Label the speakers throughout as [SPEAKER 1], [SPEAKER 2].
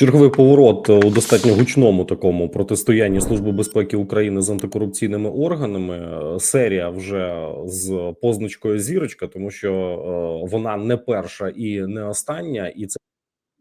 [SPEAKER 1] Черговий поворот у достатньо гучному такому протистоянні Служби безпеки України з антикорупційними органами. Серія вже з позначкою зірочка, тому що е, вона не перша і не остання, і це.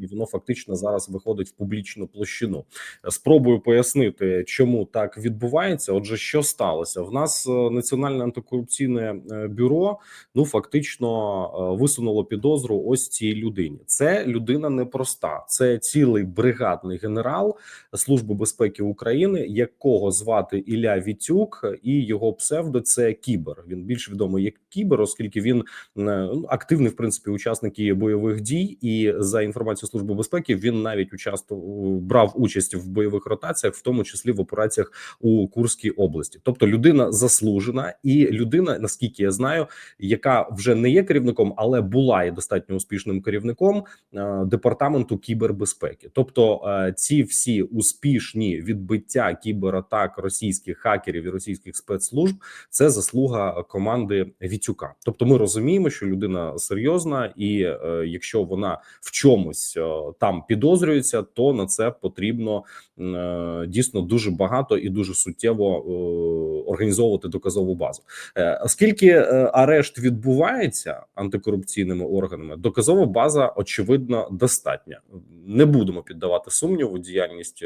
[SPEAKER 1] І воно фактично зараз виходить в публічну площину. Спробую пояснити, чому так відбувається. Отже, що сталося? В нас е, національне антикорупційне е, бюро ну фактично е, висунуло підозру ось цій людині. Це людина непроста, це цілий бригадний генерал Служби безпеки України, якого звати Ілля Вітюк, і його псевдо це Кібер. Він більш відомий як Кібер, оскільки він ну, активний в принципі учасник бойових дій, і за інформацією служби безпеки він навіть участвував брав участь в бойових ротаціях, в тому числі в операціях у Курській області. Тобто людина заслужена і людина, наскільки я знаю, яка вже не є керівником, але була і достатньо успішним керівником е, департаменту кібербезпеки. Тобто е, ці всі успішні відбиття кібератак російських хакерів і російських спецслужб це заслуга команди Вітюка. Тобто, ми розуміємо, що людина серйозна, і е, якщо вона в чомусь е, там підозрюється, то на це потрібно е, дійсно дуже багато і дуже суттєво е, організовувати доказову базу. Е, Оскільки арешт відбувається антикорупційними органами, доказова база очевидно достатня. Не будемо піддавати сумніву діяльність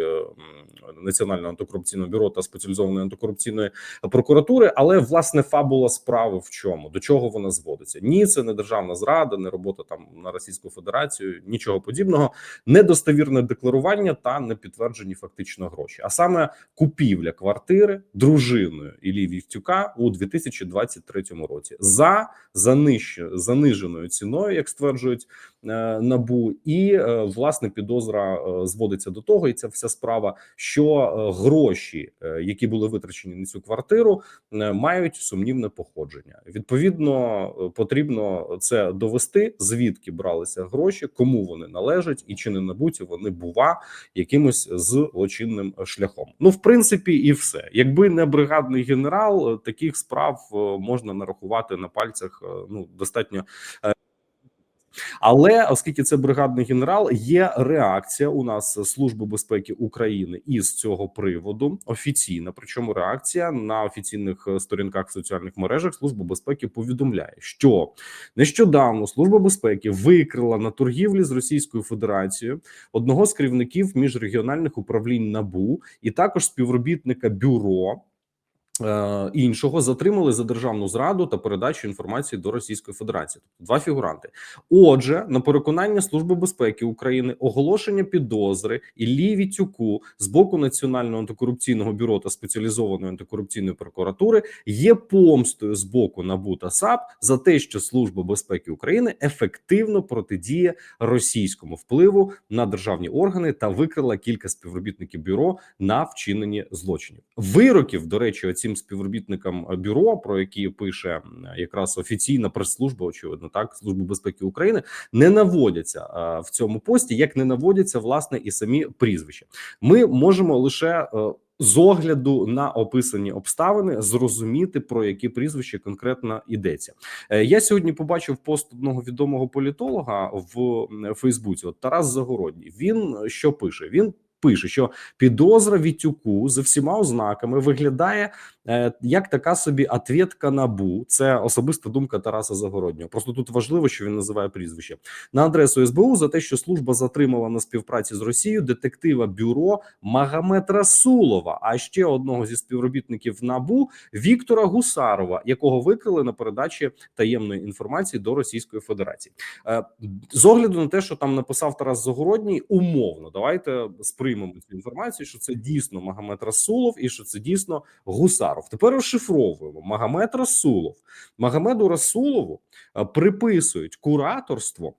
[SPEAKER 1] Національного антикорупційного бюро та спеціалізованої антикорупційної прокуратури, але власне фабула справи в чому до чого вона зводиться? Ні, це не державна зрада, не робота там на Російську Федерацію, нічого подібного, недостовірне декларування та непідтверджені фактично гроші. А саме купівля квартири дружиною Іллі Вівтюка у 2023 році за заниж... заниженою ціною, як стверджують е, набу, і е, власне підозра е, зводиться до того, і ця вся справа, що гроші, які були витрачені на цю квартиру, мають сумнівне походження. Відповідно, потрібно це довести, звідки бралися гроші, кому вони належать, і чи не набуті вони бува якимось злочинним шляхом. Ну, в принципі, і все. Якби не бригадний генерал, е, таких справ е, можна нарахувати на пальцях. е, Ну достатньо. Але оскільки це бригадний генерал, є реакція у нас Служби безпеки України із цього приводу офіційна. Причому реакція на офіційних е, сторінках в соціальних мережах Служба безпеки повідомляє, що нещодавно Служба безпеки викрила на торгівлі з Російською Федерацією одного з керівників міжрегіональних управлінь НАБУ і також співробітника бюро. Е, Іншого затримали за державну зраду та передачу інформації до Російської Федерації. Тобто два фігуранти. Отже, на переконання Служби безпеки України оголошення підозри Іллі Вітюку з боку Національного антикорупційного бюро та спеціалізованої антикорупційної прокуратури є помстою з боку НАБУ та САП за те, що Служба безпеки України ефективно протидіє російському впливу на державні органи та викрила кілька співробітників бюро на вчиненні злочинів. Вироків, до речі, оцім співробітникам бюро, про які пише якраз офіційна прес-служба, очевидно, так служби безпеки України, не наводяться е, в цьому пості, як не наводяться власне і самі прізвища. Ми можемо лише е, з огляду на описані обставини зрозуміти про які прізвища конкретно йдеться. Е, Я сьогодні побачив пост одного відомого політолога в Фейсбуці. От Тарас Загородній. Він е, що пише? Він пише, що підозра Вітюку за всіма ознаками виглядає е, як така собі ответка набу. Це особиста думка Тараса Загороднього. Просто тут важливо, що він називає прізвище на адресу СБУ за те, що служба затримала на співпраці з Росією детектива бюро Магомед Расулова, а ще одного зі співробітників набу Віктора Гусарова, якого викрили на передачі таємної інформації до Російської Федерації. Е, З огляду на те, що там написав Тарас Загородній, умовно, давайте сприймемо цю інформацію, що це дійсно Магомед Расулов і що це дійсно Гусаров. Тепер розшифровуємо Магомед Расулов. Магомеду Расулову е, приписують кураторство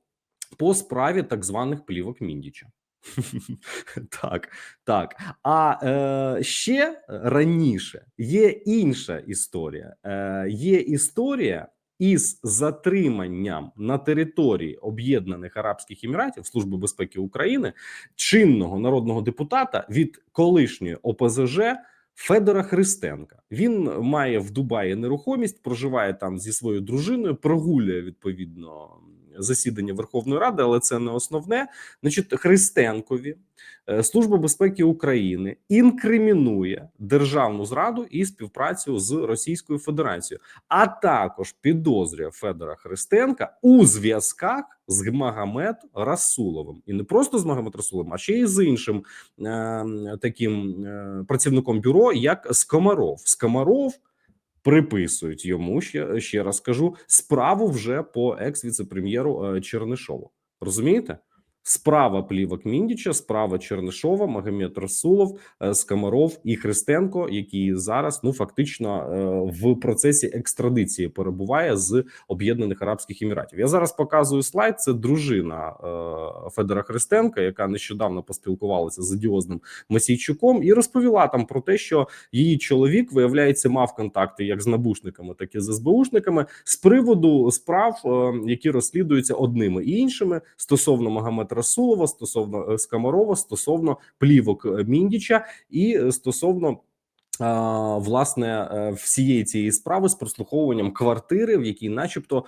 [SPEAKER 1] по справі так званих плівок Міндіча. Так, так. А е, ще раніше є інша історія. Е, Є історія із затриманням на території Об'єднаних Арабських Еміратів Служби безпеки України чинного народного депутата від колишньої ОПЗЖ Федора Христенка. Він має в Дубаї нерухомість, проживає там зі своєю дружиною, прогулює відповідно засідання Верховної Ради, але це не основне. Значить, Христенкові е, Служба безпеки України інкримінує державну зраду і співпрацю з Російською Федерацією, а також підозрює Федора Христенка у зв'язках з Магомед Расуловим, і не просто з Магомед Расуловим, а ще й з іншим е, таким е, працівником бюро, як Скомаров. Скомаров приписують йому ще ще раз кажу справу вже по екс-віцепрем'єру е, Чернишову. Розумієте? Справа плівок Міндіча, справа Чернишова, Магомед Расулов, е, Скамаров і Христенко, які зараз ну фактично е, в процесі екстрадиції перебуває з Об'єднаних Арабських Еміратів. Я зараз показую слайд. Це дружина е, Федора Христенка, яка нещодавно поспілкувалася з одіозним Масійчуком, і розповіла там про те, що її чоловік виявляється мав контакти як з набушниками, так і з СБУшниками з приводу справ, які розслідуються одними і іншими стосовно Магомед Расулова, стосовно Скамарова, стосовно плівок Міндіча і стосовно. Власне, всієї цієї справи з прослуховуванням квартири, в якій, начебто,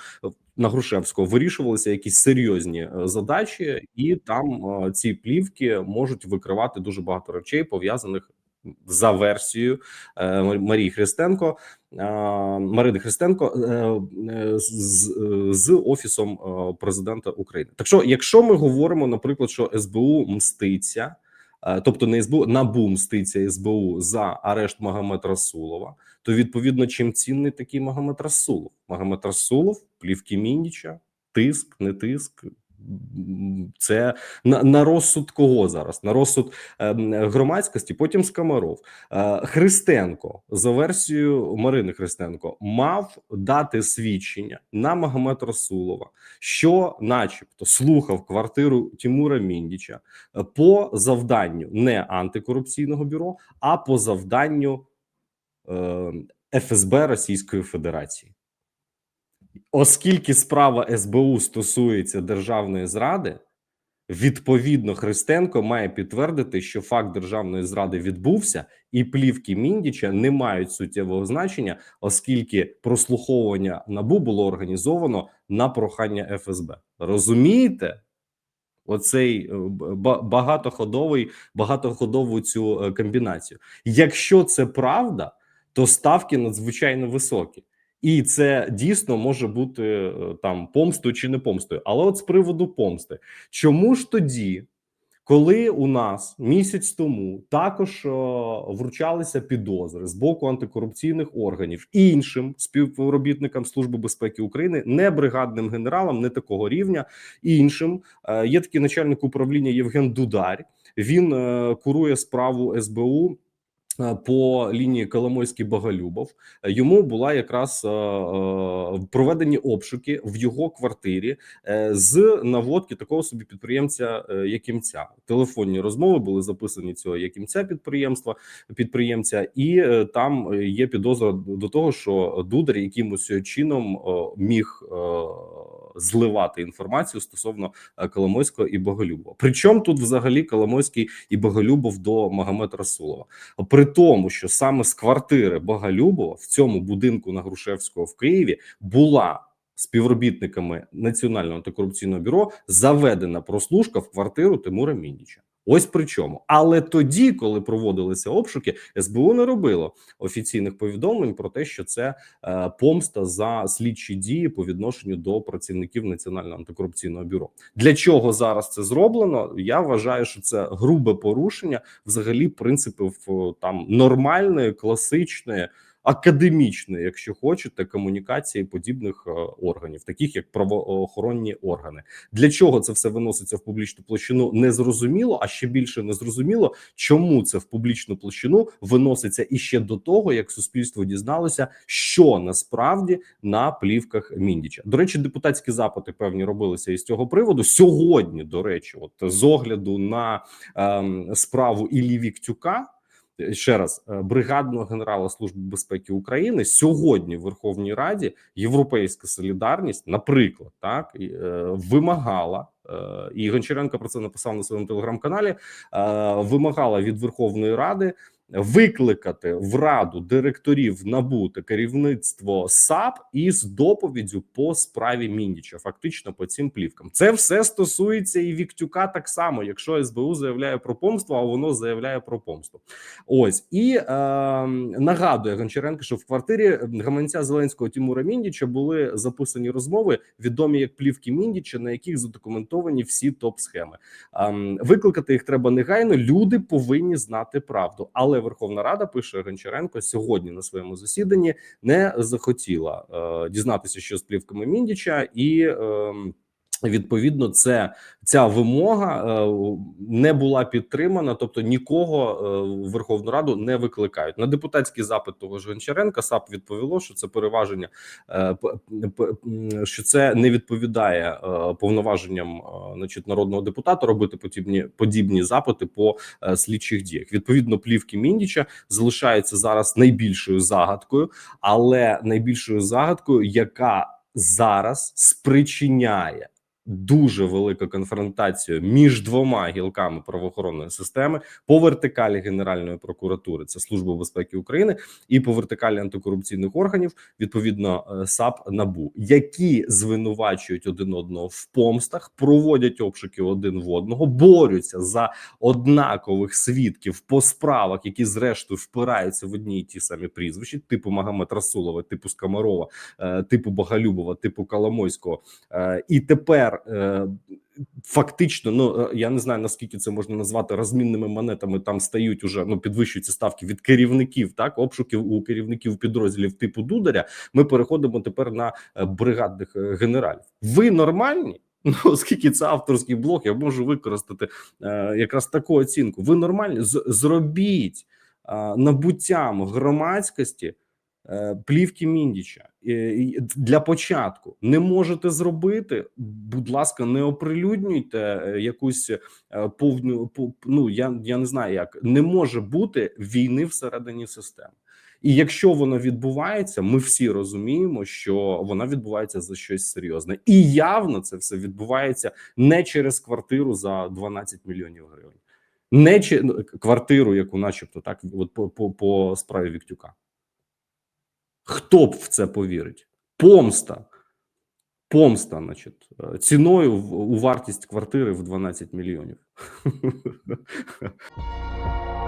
[SPEAKER 1] на Грушевського вирішувалися якісь серйозні задачі, і там ці плівки можуть викривати дуже багато речей пов'язаних за версією Марії Христенко Марини Христенко з, з офісом президента України. Так що, якщо ми говоримо, наприклад, що СБУ мститься. Тобто не СБУ НАБУ мститься СБУ за арешт Магомед Расулова, то відповідно чим цінний такий Магомед Расулов? Магомед Расулов, плівки Мінніча, тиск, не тиск, це на на розсуд кого зараз? На розсуд е, громадськості. Потім Скамаров е, Христенко за версією Марини Христенко мав дати свідчення на Магомед Расулова, що, начебто, слухав квартиру Тимура Міндіча е, по завданню не антикорупційного бюро, а по завданню е, ФСБ Російської Федерації. Оскільки справа СБУ стосується державної зради, відповідно Христенко має підтвердити, що факт державної зради відбувся, і плівки Міндіча не мають суттєвого значення, оскільки прослуховування набу було організовано на прохання ФСБ. Розумієте? Оцей е, багатоходовий багатоходову цю е, комбінацію. Якщо це правда, то ставки надзвичайно високі і це дійсно може бути е, там помстою чи не помстою. Але от з приводу помсти, чому ж тоді, коли у нас місяць тому також о, е, вручалися підозри з боку антикорупційних органів іншим співробітникам служби безпеки України, не бригадним генералам, не такого рівня, іншим е, є такий начальник управління Євген Дудар. Він е, курує справу СБУ. Е, по лінії Коломойський Боголюбов йому була якраз е, е, проведені обшуки в його квартирі з наводки такого собі підприємця Якимця. Телефонні розмови були записані цього Якимця підприємства підприємця, і там є підозра до того, що Дудар якимось чином міг зливати інформацію стосовно Коломойського і Боголюбова. Причому тут взагалі Коломойський і Боголюбов до Магомед Расулова. При тому, що саме з квартири Боголюбова в цьому будинку на Грушевського в Києві була співробітниками Національного антикорупційного бюро заведена прослушка в квартиру Тимура Міндіча. Ось при чому, але тоді, коли проводилися обшуки, СБУ не робило офіційних повідомлень про те, що це е, помста за слідчі дії по відношенню до працівників національного антикорупційного бюро. Для чого зараз це зроблено? Я вважаю, що це грубе порушення взагалі принципів там нормальної класичної академічної, якщо хочете, комунікації подібних е, органів, таких як правоохоронні органи. Для чого це все виноситься в публічну площину? Не зрозуміло, а ще більше не зрозуміло, чому це в публічну площину виноситься іще до того, як суспільство дізналося, що насправді на плівках Міндіча. До речі, депутатські запити певні робилися із цього приводу сьогодні. До речі, от з огляду на ем, справу Іллі Віктюка ще раз е, бригадного генерала служби безпеки України сьогодні в Верховній Раді Європейська солідарність, наприклад, так е, вимагала. Е, і Гончаренко про це написав на своєму телеграм-каналі. Вимагала від Верховної Ради викликати в раду директорів НАБУ та керівництво САП із доповіддю по справі Міндіча, фактично по цим плівкам. Це все стосується і Віктюка так само, якщо СБУ заявляє про помство, а воно заявляє про помсту. Ось і е, нагадує Гончаренко, що в квартирі гаманця Зеленського Тимура Міндіча були записані розмови, відомі як плівки Міндіча, на яких задокументовані всі топ-схеми. Ем, викликати їх треба негайно. Люди повинні знати правду. Але Верховна Рада пише Гончаренко сьогодні на своєму засіданні не захотіла е, дізнатися, що з плівками Міндіча і. ем, Відповідно, це ця вимога е, не була підтримана, тобто нікого е, в Верховну Раду не викликають на депутатський запит того ж Гончаренка. САП відповіло, що це переваження, е, що це не відповідає повноваженням, значить, народного депутата робити подібні подібні запити по слідчих діях. Відповідно, плівки Міндіча залишаються зараз найбільшою загадкою, але найбільшою загадкою, яка зараз спричиняє дуже велику конфронтацію між двома гілками правоохоронної системи по вертикалі Генеральної прокуратури, це Служба безпеки України, і по вертикалі антикорупційних органів, відповідно е, САП НАБУ, які звинувачують один одного в помстах, проводять обшуки один в одного, борються за однакових свідків по справах, які зрештою впираються в одні й ті самі прізвища, типу Магомед Расулова, типу Скамарова, е, типу Боголюбова, типу Коломойського. Е, І тепер е, фактично, ну е, я не знаю наскільки це можна назвати розмінними монетами. Там стають уже ну підвищуються ставки від керівників, так обшуків у керівників підрозділів типу Дударя. Ми переходимо тепер на е, бригадних генералів. Ви нормальні? Ну, оскільки це авторський блог, я можу використати е, якраз таку оцінку. Ви нормальні З- зробіть е, набуттям громадськості плівки Міндіча Е, для початку не можете зробити. Будь ласка, не оприлюднюйте е, якусь е, повну по- ну я, я не знаю, як не може бути війни всередині системи. І якщо воно відбувається, ми всі розуміємо, що вона відбувається за щось серйозне, і явно це все відбувається не через квартиру за 12 мільйонів гривень, не чи ну, квартиру, яку, начебто, так от по, по, по справі Віктюка. Хто б в це повірить? Помста. Помста, значить, е, ціною у вартість квартири в 12 мільйонів.